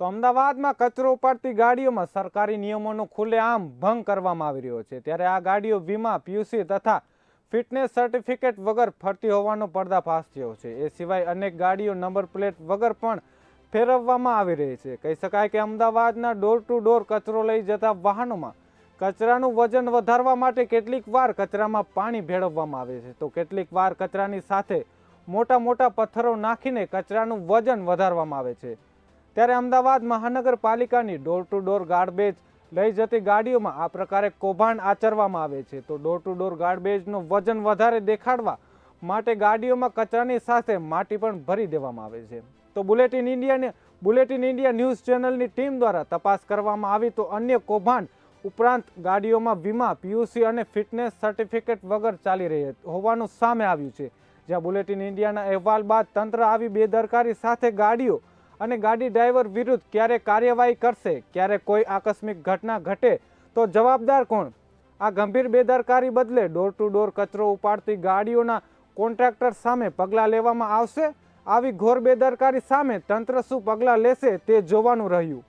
તો અમદાવાદમાં કચરો ઉપાડતી ગાડીઓમાં સરકારી નિયમોનો ખુલ્લેઆમ ભંગ કરવામાં આવી રહ્યો છે. ત્યારે આ ગાડીઓ વીમા, પીયુસી તથા ફિટનેસ સર્ટિફિકેટ વગર ફરતી હોવાનો પર્દાફાશ થયો છે. એ સિવાય અનેક ગાડીઓ નંબર પ્લેટ વગર પણ ફેરવવામાં આવી રહી છે. કહી શકાય કે અમદાવાદના ડોર ટુ ડોર કચરો લઈ જતા વાહનોમાં કચરાનું વજન વધારવા માટે કેટલીક વાર કચરામાં પાણી ભેળવવામાં આવે છે. તો કેટલીક વાર કચરાની સાથે મોટા મોટા પથ્થરો નાખીને કચરાનું વજન વધારવામાં આવે છે. ત્યારે અમદાવાદ મહાનગરપાલિકાની ડોર ટુ ડોર ગાર્બેજ લઈ જતી ગાડીઓમાં આ પ્રકારે કૌભાંડ આચરવામાં આવે છે. તો ડોર ટુ ડોર ગાર્બેજનું વજન વધારે દેખાડવા માટે ગાડીઓમાં કચરાની સાથે માટી પણ ભરી દેવામાં આવે છે. તો બુલેટિન ઇન્ડિયાને બુલેટિન ઇન્ડિયા ન્યૂઝ ચેનલની ટીમ દ્વારા તપાસ કરવામાં આવી તો અન્ય કૌભાંડ ઉપરાંત ગાડીઓમાં વીમા પીયુસી અને ફિટનેસ સર્ટિફિકેટ વગર ચાલી રહી હોવાનું સામે આવ્યું છે. જ્યાં બુલેટિન ઇન્ડિયાના અહેવાલ બાદ તંત્ર આવી બેદરકારી સાથે ગાડીઓ અને ગાડી ડ્રાઈવર વિરુદ્ધ ક્યારે કાર્યવાહી કરશે, ક્યારે કોઈ આકસ્મિક ઘટના ઘટે, તો જવાબદાર કોણ? આ ગંભીર બેદરકારી બદલે ડોર ટુ ડોર કચરો ઉપાડતી ગાડીઓના કોન્ટ્રાક્ટર સામે પગલાં લેવામાં આવશે. આવી ઘોર બેદરકારી સામે તંત્ર શું પગલાં લેશે તે જોવાનું રહ્યું.